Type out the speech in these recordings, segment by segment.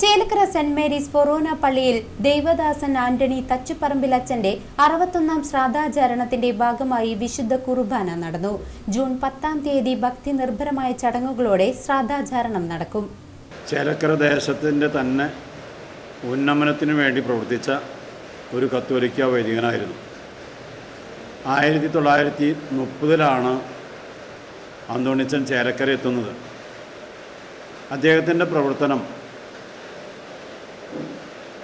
Chelakkara Saint Mary's ഫൊറോന പള്ളിയിൽ ദൈവദാസൻ ആന്റണി തച്ചുപറമ്പിൽ അച്ഛന്റെ അറുപത്തൊന്നാം ശ്രാദ്ധാചരണത്തിന്റെ ഭാഗമായി വിശുദ്ധ കുർബാന നടന്നു. ജൂൺ പത്താം തീയതി ഭക്തി നിർഭരമായ ചടങ്ങുകളോടെ ശ്രാദ്ധാചരണം നടക്കും. ചേലക്കര ദേശത്തിന്റെ തന്നെ ഉന്നമനത്തിനു വേണ്ടി പ്രവർത്തിച്ച ഒരു കത്തോലിക്ക വൈദികനായിരുന്നു. ആയിരത്തി തൊള്ളായിരത്തി മുപ്പതിലാണ് അന്തോണിച്ചൻ ചേലക്കര എത്തുന്നത്. അദ്ദേഹത്തിന്റെ പ്രവർത്തനം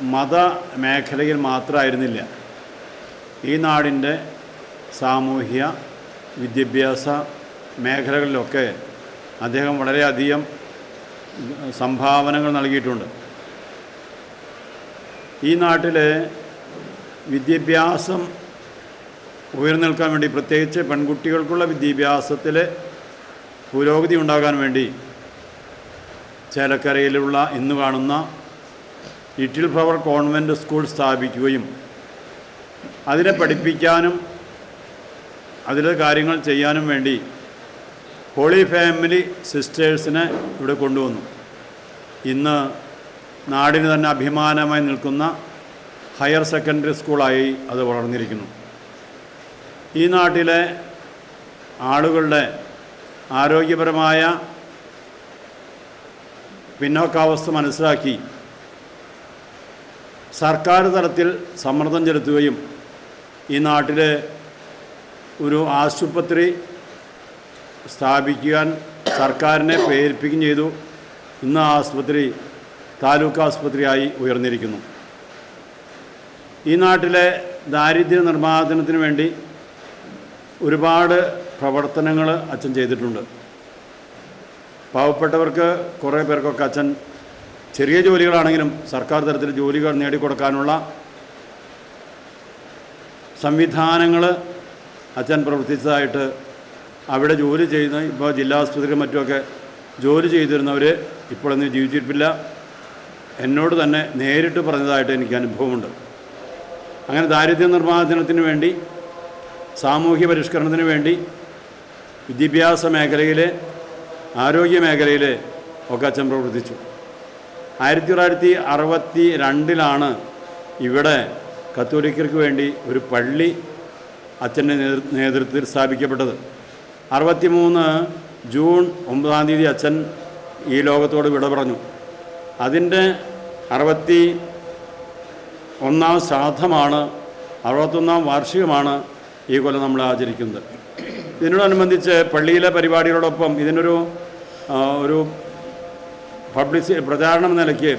മത മേഖലയിൽ മാത്രമായിരുന്നില്ല ഈ നാടിന്റെ സാമൂഹ്യ വിദ്യാഭ്യാസ മേഖലകളിലൊക്കെ അദ്ദേഹം വളരെയധികം സംഭാവനകൾ നൽകിയിട്ടുണ്ട്. ഈ നാട്ടിലെ വിദ്യാഭ്യാസം ഉയർന്നു വേണ്ടി പ്രത്യേകിച്ച് പെൺകുട്ടികൾക്കുള്ള വിദ്യാഭ്യാസത്തിൽ പുരോഗതി ഉണ്ടാകാൻ വേണ്ടി ചേലക്കരയിലുള്ള ഇന്ന് കാണുന്ന ലിറ്റിൽ ഫ്ലവർ കോൺവെന്റ് സ്കൂൾ സ്ഥാപിക്കുകയും അതിനെ പഠിപ്പിക്കാനും അതിലെ കാര്യങ്ങൾ ചെയ്യാനും വേണ്ടി ഹോളി ഫാമിലി സിസ്റ്റേഴ്സിനെ ഇവിടെ കൊണ്ടുവന്നു. ഇന്ന് നാടിന് തന്നെ അഭിമാനമായി നിൽക്കുന്ന ഹയർ സെക്കൻഡറി സ്കൂളായി അത് വളർന്നിരിക്കുന്നു. ഈ നാട്ടിലെ ആളുകളുടെ ആരോഗ്യപരമായ പിന്നോക്കാവസ്ഥ മനസ്സിലാക്കി സർക്കാർ തലത്തിൽ സമ്മർദ്ദം ചെലുത്തുകയും ഈ നാട്ടിൽ ഒരു ആശുപത്രി സ്ഥാപിക്കാൻ സർക്കാരിനെ പ്രേരിപ്പിക്കുകയും ചെയ്തു. ഇന്ന് ആ ആസ്പത്രി താലൂക്ക് ആസ്പത്രിയായി ഉയർന്നിരിക്കുന്നു. ഈ നാട്ടിലെ ദാരിദ്ര്യ നിർമ്മാർജനത്തിന് വേണ്ടി ഒരുപാട് പ്രവർത്തനങ്ങൾ അച്ഛൻ ചെയ്തിട്ടുണ്ട്. പാവപ്പെട്ടവർക്ക് കുറേ പേർക്കൊക്കെ അച്ഛൻ ചെറിയ ജോലികളാണെങ്കിലും സർക്കാർ തലത്തിൽ ജോലികൾ നേടിക്കൊടുക്കാനുള്ള സംവിധാനങ്ങൾ അച്ഛൻ പ്രവർത്തിച്ചതായിട്ട് അവിടെ ജോലി ചെയ്യുന്ന ഇപ്പോൾ ജില്ലാ ആസ്പത്രിയിലും മറ്റുമൊക്കെ ജോലി ചെയ്തിരുന്നവർ ഇപ്പോഴൊന്നും ജീവിച്ചിരിപ്പില്ല എന്നോട് തന്നെ നേരിട്ട് പറഞ്ഞതായിട്ട് എനിക്ക് അനുഭവമുണ്ട്. അങ്ങനെ ദാരിദ്ര്യ നിർമ്മാർജനത്തിന് വേണ്ടി സാമൂഹ്യ പരിഷ്കരണത്തിന് വേണ്ടി വിദ്യാഭ്യാസ മേഖലയിലെ ആരോഗ്യ മേഖലയിലെ ഒക്കെ അച്ഛൻ പ്രവർത്തിച്ചു. ആയിരത്തി തൊള്ളായിരത്തി അറുപത്തി രണ്ടിലാണ് ഇവിടെ കത്തോലിക്കർക്ക് വേണ്ടി ഒരു പള്ളി അച്ഛന്റെ നേതൃത്വത്തിൽ സ്ഥാപിക്കപ്പെട്ടത്. അറുപത്തി മൂന്ന് ജൂൺ ഒമ്പതാം തീയതി അച്ഛൻ ഈ ലോകത്തോട് വിട പറഞ്ഞു. അതിന്റെ അറുപത്തി ഒന്നാം ശ്രാദ്ധമാണ് അറുപത്തൊന്നാം വാർഷികമാണ് ഈ കൊല്ലം നമ്മൾ ആചരിക്കുന്നത്. ഇതിനോടനുബന്ധിച്ച് പള്ളിയിലെ പരിപാടികളോടൊപ്പം ഇതിനൊരു ഒരു പബ്ലിസി പ്രചാരണം നിലയ്ക്ക്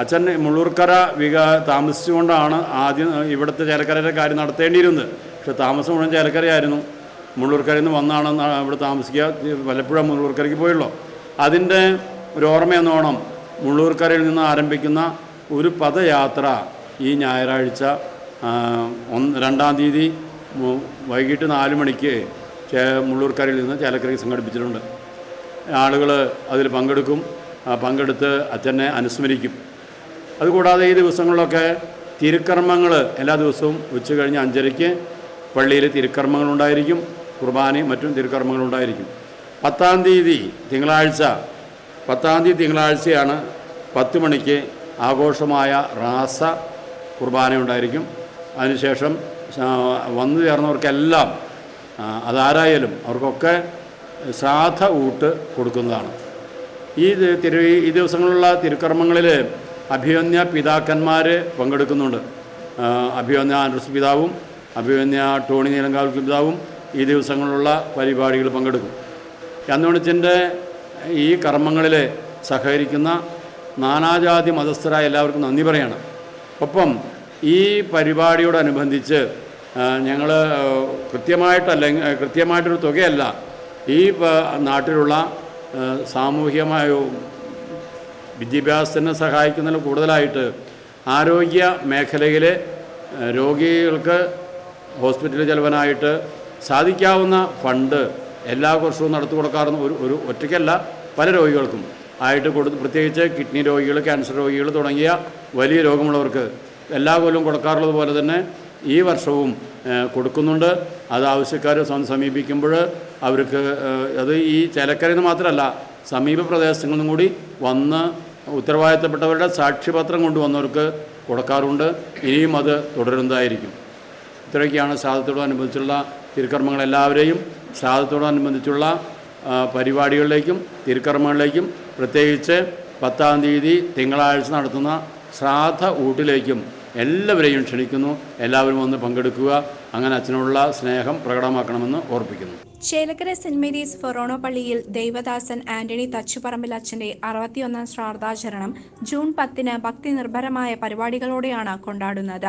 അച്ഛൻ മുള്ളൂർക്കര വിക താമസിച്ചുകൊണ്ടാണ് ആദ്യം ഇവിടുത്തെ ചേലക്കരയുടെ കാര്യം നടത്തേണ്ടിയിരുന്നത്. പക്ഷെ താമസം മുഴുവൻ ചേലക്കരയായിരുന്നു. മുള്ളൂർക്കരയിൽ നിന്ന് വന്നാണ് ഇവിടെ താമസിക്കുക. വല്ലപ്പോഴും മുള്ളൂർക്കരയ്ക്ക് പോയുള്ളൂ. അതിന്റെ ഒരു ഓർമ്മയെന്നോണം മുള്ളൂർക്കരയിൽ നിന്ന് ആരംഭിക്കുന്ന ഒരു പദയാത്ര ഈ ഞായറാഴ്ച രണ്ടാം തീയതി വൈകിട്ട് നാല് മണിക്ക് മുള്ളൂർക്കരയിൽ നിന്ന് ചേലക്കരയ്ക്ക് സംഘടിപ്പിച്ചിട്ടുണ്ട്. ആളുകൾ അതിൽ പങ്കെടുക്കും. പങ്കെടുത്ത് അച്ഛനെ അനുസ്മരിക്കും. അതുകൂടാതെ ഈ ദിവസങ്ങളിലൊക്കെ തിരുക്കർമ്മങ്ങൾ എല്ലാ ദിവസവും ഉച്ച കഴിഞ്ഞ് അഞ്ചരയ്ക്ക് പള്ളിയിൽ തിരുക്കർമ്മങ്ങളുണ്ടായിരിക്കും കുർബാനയും മറ്റും തിരുക്കർമ്മങ്ങളുണ്ടായിരിക്കും. പത്താം തീയതി തിങ്കളാഴ്ച പത്താം തീയതി തിങ്കളാഴ്ചയാണ് പത്ത് മണിക്ക് ആഘോഷമായ റാസ കുർബാന ഉണ്ടായിരിക്കും. അതിനുശേഷം വന്നു ചേർന്നവർക്കെല്ലാം അതാരായാലും അവർക്കൊക്കെ ശ്രാദ്ധ ഊട്ട് കൊടുക്കുന്നതാണ്. ഈ തിരു ഈ ദിവസങ്ങളിലുള്ള തിരുക്കർമ്മങ്ങളിൽ അഭിമന്യ പിതാക്കന്മാർ പങ്കെടുക്കുന്നുണ്ട്. അഭിമന്യ ആൻഡ്രസ് പിതാവും അഭിമന്യ ടോണി നീലങ്കാവ് പിതാവും ഈ ദിവസങ്ങളിലുള്ള പരിപാടികൾ പങ്കെടുക്കും. അന്നോണിച്ചിന്റെ ഈ കർമ്മങ്ങളിൽ സഹകരിക്കുന്ന നാനാജാതി മതസ്ഥരായ എല്ലാവർക്കും നന്ദി പറയണം. ഒപ്പം ഈ പരിപാടിയോടനുബന്ധിച്ച് ഞങ്ങൾ കൃത്യമായിട്ടല്ല കൃത്യമായിട്ടൊരു തുകയല്ല ഈ നാട്ടിലുള്ള സാമൂഹികമായ വിദ്യാഭ്യാസത്തിനെ സഹായിക്കുന്നതിൽ കൂടുതലായിട്ട് ആരോഗ്യ മേഖലയിലെ രോഗികൾക്ക് ഹോസ്പിറ്റലിൽ ചെലവനായിട്ട് സാധിക്കാവുന്ന ഫണ്ട് എല്ലാ വർഷവും നടത്തി കൊടുക്കാറുന്ന ഒരു ഒരു ഒറ്റയ്ക്കല്ല പല രോഗികൾക്കും ആയിട്ട് കൊടുത്ത് പ്രത്യേകിച്ച് കിഡ്നി രോഗികൾ ക്യാൻസർ രോഗികൾ തുടങ്ങിയ വലിയ രോഗമുള്ളവർക്ക് എല്ലാ കൊല്ലവും കൊടുക്കാറുള്ളത് പോലെ തന്നെ ഈ വർഷവും കൊടുക്കുന്നുണ്ട്. അത് ആവശ്യക്കാർ സമീപിക്കുമ്പോൾ അവർക്ക് അത് ഈ ചേലക്കരയിൽ നിന്ന് മാത്രമല്ല സമീപ പ്രദേശങ്ങളിൽ നിന്നും കൂടി വന്ന് ഉത്തരവാദിത്തപ്പെട്ടവരുടെ സാക്ഷ്യപത്രം കൊണ്ടുവന്നവർക്ക് കൊടുക്കാറുണ്ട്. ഇനിയും അത് തുടരുന്നതായിരിക്കും. ഇത്രയൊക്കെയാണ് സാധത്തോടനുബന്ധിച്ചുള്ള തിരുക്കർമ്മങ്ങൾ എല്ലാവരെയും സാധത്തോടനുബന്ധിച്ചുള്ള പരിപാടികളിലേക്കും തിരുക്കർമ്മങ്ങളിലേക്കും പ്രത്യേകിച്ച് പത്താം തീയതി തിങ്കളാഴ്ച നടത്തുന്ന ശ്രാദ്ധ ഊട്ടിലേക്കും എല്ലാവരെയും ക്ഷണിക്കുന്നു. എല്ലാവരും വന്ന് പങ്കെടുക്കുക. അങ്ങനെ അച്ഛനോടുള്ള സ്നേഹം പ്രകടമാക്കണമെന്ന് ഓർപ്പിക്കുന്നു. ചേലക്കര സെന്റ് മേരീസ് ഫൊറോണോ പള്ളിയിൽ ദൈവദാസൻ ആന്റണി തച്ചുപറമ്പിൽ അച്ഛന്റെ അറുപത്തിയൊന്നാം ശ്രാദ്ധാചരണം ജൂൺ പത്തിന് ഭക്തി നിർഭരമായ പരിപാടികളോടെയാണ് കൊണ്ടാടുന്നത്.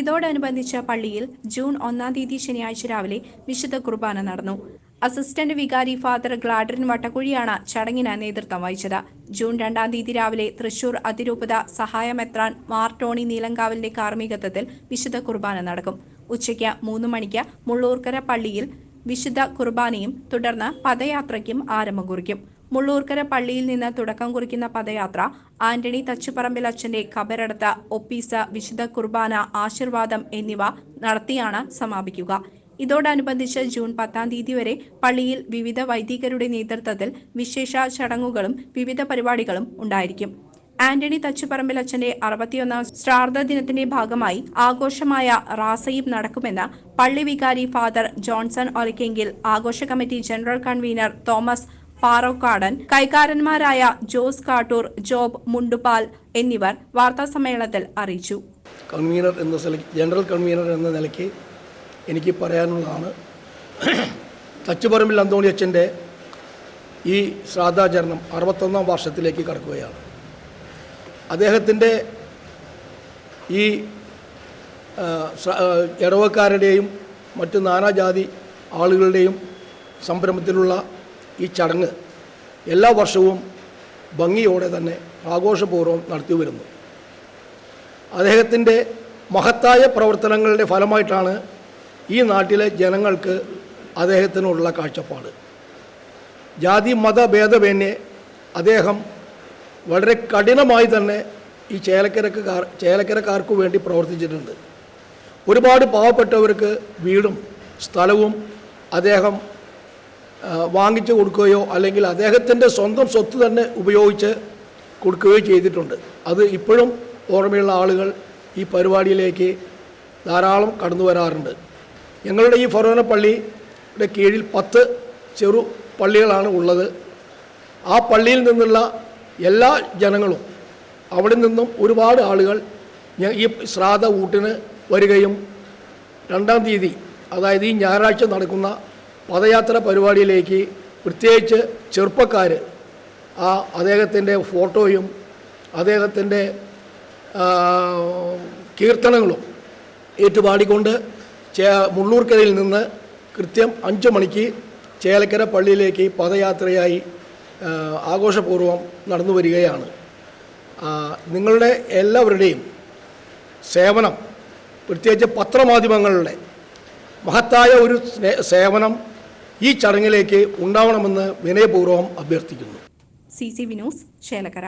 ഇതോടനുബന്ധിച്ച് പള്ളിയിൽ ജൂൺ ഒന്നാം തീയതി ശനിയാഴ്ച രാവിലെ വിശുദ്ധ കുർബാന നടന്നു. അസിസ്റ്റന്റ് വികാരി ഫാദർ ഗ്ലാഡറിൻ വട്ടക്കുഴിയാണ് ചടങ്ങിന് നേതൃത്വം വഹിച്ചത്. ജൂൺ രണ്ടാം തീയതി രാവിലെ തൃശൂർ അതിരൂപത സഹായമെത്രാൻ മാർ ടോണി നീലങ്കാവിലിന്റെ കാർമ്മികത്വത്തിൽ വിശുദ്ധ കുർബാന നടക്കും. ഉച്ചയ്ക്ക് മൂന്ന് മണിക്ക് മുള്ളൂർക്കര പള്ളിയിൽ വിശുദ്ധ കുർബാനയും തുടർന്ന് പദയാത്രയ്ക്കും ആരംഭം കുറിക്കും മുള്ളൂർക്കര പള്ളിയിൽ നിന്ന് തുടക്കം കുറിക്കുന്ന പദയാത്ര ആന്റണി തച്ചുപറമ്പിൽ അച്ഛന്റെ ഖബറടത്ത് ഒപ്പീസ വിശുദ്ധ കുർബാന ആശീർവാദം എന്നിവ നടത്തിയാണ് സമാപിക്കുക. ഇതോടനുബന്ധിച്ച് ജൂൺ പത്താം തീയതി വരെ പള്ളിയിൽ വിവിധ വൈദികരുടെ നേതൃത്വത്തിൽ വിശേഷ ചടങ്ങുകളും വിവിധ പരിപാടികളും ഉണ്ടായിരിക്കും. ആന്റണി തച്ചുപറമ്പിൽ അച്ഛന്റെ അറുപത്തിയൊന്നാം ശ്രാർദ്ധ ദിനത്തിന്റെ ഭാഗമായി ആഘോഷമായ റാസയും നടക്കുമെന്ന് പള്ളി വികാരി ഫാദർ ജോൺസൺ ഒലിക്കെങ്കിൽ ആഘോഷ committee general convener Thomas Parokkadan കൈകാരന്മാരായ Jose Kattoor job Mundupal എന്നിവർ വാർത്താസമ്മേളനത്തിൽ അറിയിച്ചു. കൺവീനർ എന്ന ജനറൽ കൺവീനർ എന്ന നിലയ്ക്ക് എനിക്ക് പറയാനുള്ളതാണ് തച്ചുപറമ്പിൽ അന്തോണി അച്ഛന്റെ ഈ ശ്രാദ്ധാചരണം അറുപത്തൊന്നാം വർഷത്തിലേക്ക് കടക്കുകയാണ്. അദ്ദേഹത്തിന്റെ ഈ ഇടവക്കാരുടെയും മറ്റ് നാനാജാതി ആളുകളുടെയും സംരംഭത്തിലുള്ള ഈ ചടങ്ങ് എല്ലാ വർഷവും ഭംഗിയോടെ തന്നെ ആഘോഷപൂർവം നടത്തി വരുന്നു. അദ്ദേഹത്തിന്റെ മഹത്തായ പ്രവർത്തനങ്ങളുടെ ഫലമായിട്ടാണ് ഈ നാട്ടിലെ ജനങ്ങൾക്ക് അദ്ദേഹത്തിനുള്ള കാഴ്ചപ്പാട്. ജാതി മത ഭേദമേന്യെ അദ്ദേഹം വളരെ കഠിനമായി തന്നെ ഈ ചേലക്കരക്ക് ചേലക്കരക്കാർക്ക് വേണ്ടി പ്രവർത്തിച്ചിട്ടുണ്ട്. ഒരുപാട് പാവപ്പെട്ടവർക്ക് വീടും സ്ഥലവും അദ്ദേഹം വാങ്ങിച്ചു കൊടുക്കുകയോ അല്ലെങ്കിൽ അദ്ദേഹത്തിന്റെ സ്വന്തം സ്വത്ത് തന്നെ ഉപയോഗിച്ച് കൊടുക്കുകയോ ചെയ്തിട്ടുണ്ട്. അത് ഇപ്പോഴും ഓർമ്മയുള്ള ആളുകൾ ഈ പരിപാടിയിലേക്ക് ധാരാളം കടന്നു വരാറുണ്ട്. ഞങ്ങളുടെ ഈ ഫൊറോന പള്ളിയുടെ കീഴിൽ പത്ത് ചെറു പള്ളികളാണ് ഉള്ളത്. ആ പള്ളിയിൽ നിന്നുള്ള എല്ലാ ജനങ്ങളും അവിടെ നിന്നും ഒരുപാട് ആളുകൾ ഈ ശ്രാദ്ധ ഊട്ടിന് വരികയും രണ്ടാം തീയതി അതായത് ഈ ഞായറാഴ്ച നടക്കുന്ന പദയാത്ര പരിപാടിയിലേക്ക് പ്രത്യേകിച്ച് ചെറുപ്പക്കാർ ആ അദ്ദേഹത്തിന്റെ ഫോട്ടോയും അദ്ദേഹത്തിന്റെ കീർത്തനങ്ങളും ഏറ്റുപാടിക്കൊണ്ട് ചേ മുള്ളൂർക്കരയിൽ നിന്ന് കൃത്യം അഞ്ച് മണിക്ക് ചേലക്കര പള്ളിയിലേക്ക് പദയാത്രയായി ആഘോഷപൂർവം നടന്നു വരികയാണ്. നിങ്ങളുടെ എല്ലാവരുടെയും സേവനം പ്രത്യേകിച്ച് പത്രമാധ്യമങ്ങളുടെ മഹത്തായ ഒരു സേവനം ഈ ചടങ്ങിലേക്ക് ഉണ്ടാവണമെന്ന് വിനയപൂർവം അഭ്യർത്ഥിക്കുന്നു. C C Vinos Chelakkara.